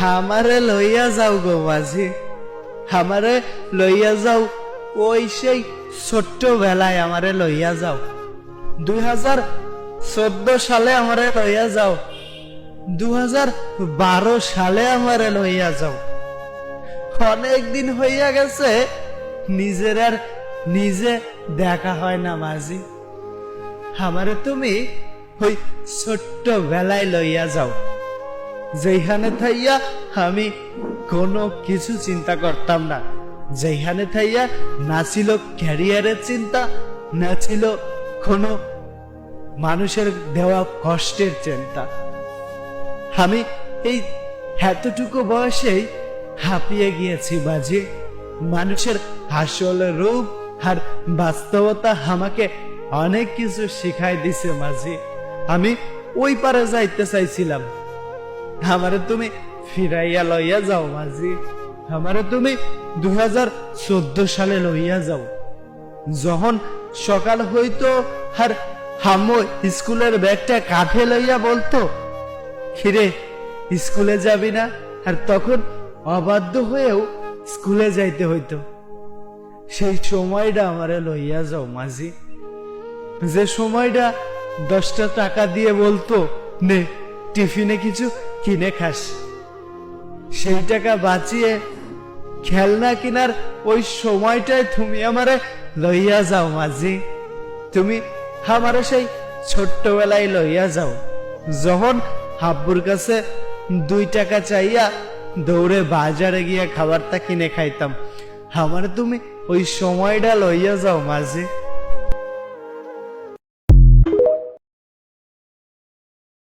আমারে লইয়া যাও গো মাঝি। আমারে লইয়া যাও, ওই সেই ছোট্ট বেলায় আমারে লইয়া যাও। দুই হাজার চোদ্দ সালে আমারে লইয়া যাও। দু হাজার বারো সালে আমারে লইয়া যাও। অনেক দিন হইয়া গেছে, নিজের আর নিজে দেখা হয় না মাঝি। আমারে তুমি ওই ছোট্ট বেলায় লইয়া যাও। যেখানে থাইয়া আমি কোনো কিছু চিন্তা করতাম না। যেখানে থাইয়া না ছিল ক্যারিয়ারের চিন্তা, না ছিল কোনো মানুষের দেওয়া কষ্টের চিন্তা। আমি এই এতটুকু বয়সেই হাঁপিয়ে গিয়েছি বাজি। মানুষের আসল রূপ আর বাস্তবতা আমাকে অনেক কিছু শিখাই দিছে মাঝি। আমি ওই পারে যাইতে চাইছিলাম। আমারে তুমি ফিরাইয়া লইয়া যাও মাঝি। আমারে তুমি দুই সালে লইয়া যাও। যখন সকাল হইতো আর হাম্মু স্কুলের ব্যাগটা কাঁধে লইয়া বলতো, খিরে, স্কুলে যাবি না? আর তখন অবাধ্য হয়েও স্কুলে যাইতে হইতো। সেই সময়টা আমারে লইয়া যাও মাঝি। যে সময়টা দশটা টাকা দিয়ে বলতো, নে টিফিনে কিছু কিনে খাস। সেই টাকা বাঁচিয়ে খেলনা কিনার ওই সময়টায় তুমি আমারে লইয়া যাও মাঝি। তুমি আমারে সেই ছোট্টবেলায় লইয়া যাও। যখন হাব্বুর কাছে দুই টাকা চাইয়া দৌড়ে বাজারে গিয়া খাবারটা কিনে খাইতাম, আমারে তুমি ওই সময়টা লইয়া যাও মাঝি।